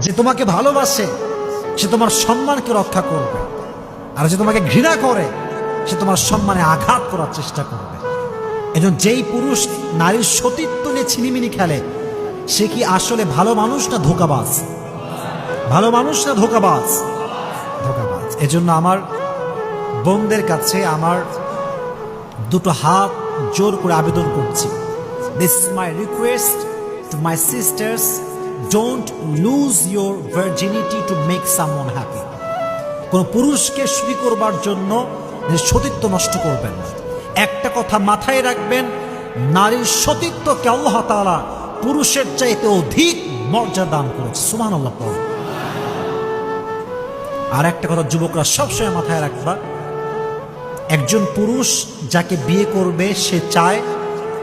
যে তোমাকে ভালোবাসে, সে তোমার সম্মানকে রক্ষা করবে। আর যে তোমাকে ঘৃণা করে, সে তোমার সম্মানে আঘাত করার চেষ্টা করবে। এজন্য যেই পুরুষ নারীর সতীত্ব নিয়ে ছিনিমিনি খেলে, সে কি আসলে ভালো মানুষ না ধোকাবাজ? ভালো মানুষ না ধোকাবাজ? ধোকাবাজ। এজন্য আমার বোনদের কাছে আমার দুটো হাত জোর করে আবেদন করছি। This my request to my sisters don't lose your virginity to make someone happy কোনো পুরুষকে সুখী করবার জন্য সতীত্ব নষ্ট করবেন না। একটা কথা মাথায় রাখবেন, নারীর সতীত্বকে আল্লাহ তাআলা পুরুষের চাইতে অধিক মর্যাদা দান করেছে। সুমান আল্লাহ। আর একটা কথা যুবকরা সবসময় মাথায় রাখবা, একজন পুরুষ যাকে বিয়ে করবে, সে চায়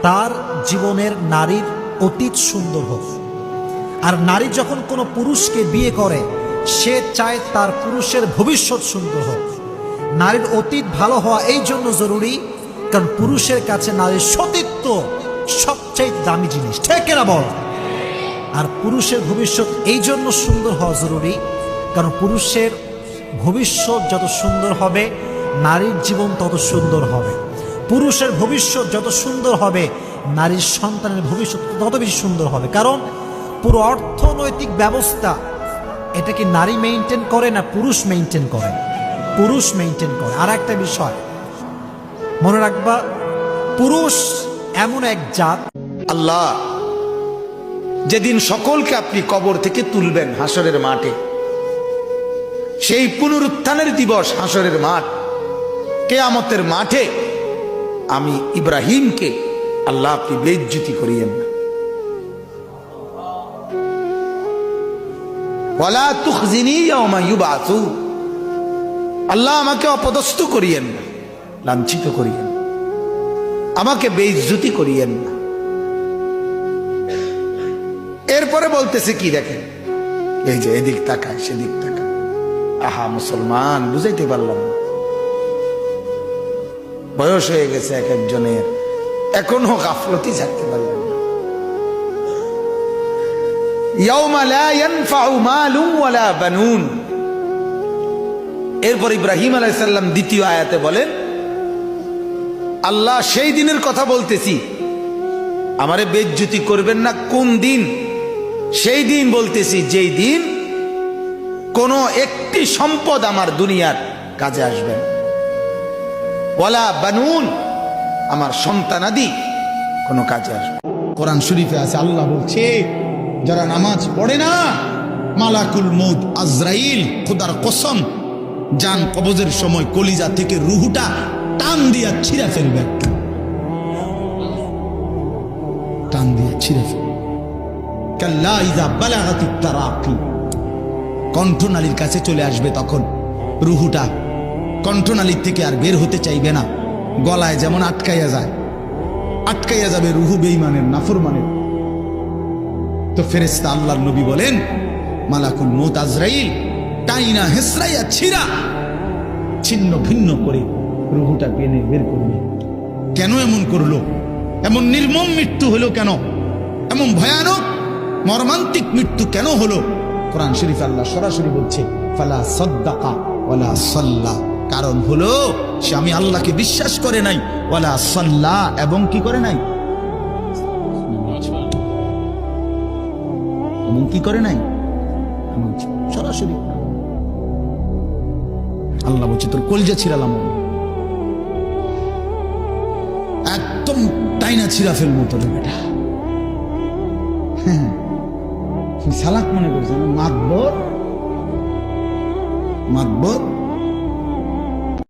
তার জীবনের নারীর অতীত সুন্দর হোক। আর নারী যখন কোনো পুরুষকে বিয়ে করে, সে চায় তার পুরুষের ভবিষ্যৎ সুন্দর হোক। নারীর অতীত ভালো হওয়া এই জন্য জরুরি, কারণ পুরুষের কাছে নারীর সতীত্ব সবচেয়ে দামি জিনিস। ঠিক না বল? আর পুরুষের ভবিষ্যৎ এই জন্য সুন্দর হওয়া জরুরি, কারণ পুরুষের ভবিষ্যৎ যত সুন্দর হবে, নারীর জীবন তত সুন্দর হবে। পুরুষের ভবিষ্যৎ যত সুন্দর হবে, নারীর সন্তানের ভবিষ্যৎ তত বেশি সুন্দর হবে। কারণ পুরো অর্থনৈতিক ব্যবস্থা এটা কি নারী মেনটেন করে না পুরুষ মেনটেন করে? পুরুষ মেনটেন করে। আর একটা বিষয়, মনে রাখবা, পুরুষ এমন এক জাত। আল্লাহ, যেদিন সকলকে আপনি কবর থেকে তুলবেন হাসরের মাঠে, সেই পুনরুত্থানের দিবস হাসরের মাঠ, কেয়ামতের মাঠে আমি ইব্রাহিমকে আল্লাহ আপনি বেজ্জুতি করিয়েন না। ওয়ালা তুখজিনি আল্লাহ আমাকে অপদস্থ করিয়েন না, লাঞ্ছিত করিয়েন আমাকে বেইজ্জতি করিয়েন না। এরপরে বলতেছে কি দেখেন? এই যে এদিক তাকায়, সেদিক তাকায়। আহা, মুসলমান, বুঝাইতে পারলাম বয়স হয়ে গেছে এক একজনের। এখনও গাফলতি ছাড়তে পারলেন এরপর ইব্রাহিম আলাইসাল্লাম দ্বিতীয় আয়াতে বলেন, আল্লাহ সেই দিনের কথা বলতেছি। আমারে বেজ্জুতি করবেন না কোন দিন। সেই দিন বলতেছি যেই দিন কোনো একটি সম্পদ আমার দুনিয়ার কাজে আসবেন ওয়ালা বানুন, আমার সন্তানাদি কোনো কাজে আসবে কোরআন শরীফে আছে, আল্লাহ বলছে যারা নামাজ পড়ে না, মালাকুল মৌদ আজরাইল, খোদার কসম, যান কবজের সময় কলিজা থেকে রুহুটা টান দিয়া ছিঁড়ে ফেলবে টান দিয়া ছিঁড়ে ফেলবে। কাল্লা ইজা বালাগাতিত তারাকি। কণ্ঠনালীর কাছে চলে আসবে তখন রুহুটা। কণ্ঠনালীর থেকে আর বের হতে চাইবে না। গলায় যেমন আটকাইয়া যায়, আটকাইয়া যাবে রুহু বেইমানের নাফরমানের। তো ফেরেস্তা আল্লাহর নবী বলেন, মালাকুল মৌত আজরাইল, টাইনা হেসরাইয়া ছিরা ছিন্ন ভিন্ন করে রুহুটা টেনে বের করবে কেন এমন করল? এমন নির্মম মৃত্যু হলো কেন? এমন ভয়ানক, মর্মান্তিক মৃত্যু কেন হলো? কোরআন শরীফ আল্লাহ সরাসরি বলছে, ফালা সদ্দাকা, ওয়ালা সাল্লা। কারণ হলো, সে আমি আল্লাহকে বিশ্বাস করে নাই, ওয়ালা সাল্লা এবং কি করে নাই? কি করে নাই? সরাসরি। আল্লাহ বলছে, তোর কলজা ছিড়ালাম। একদম টাইনা ছিঁড়া ফেলব তোর বেটা। হ্যাঁ। তুমি সালাক মনে করছে মাতবর। মাতবর?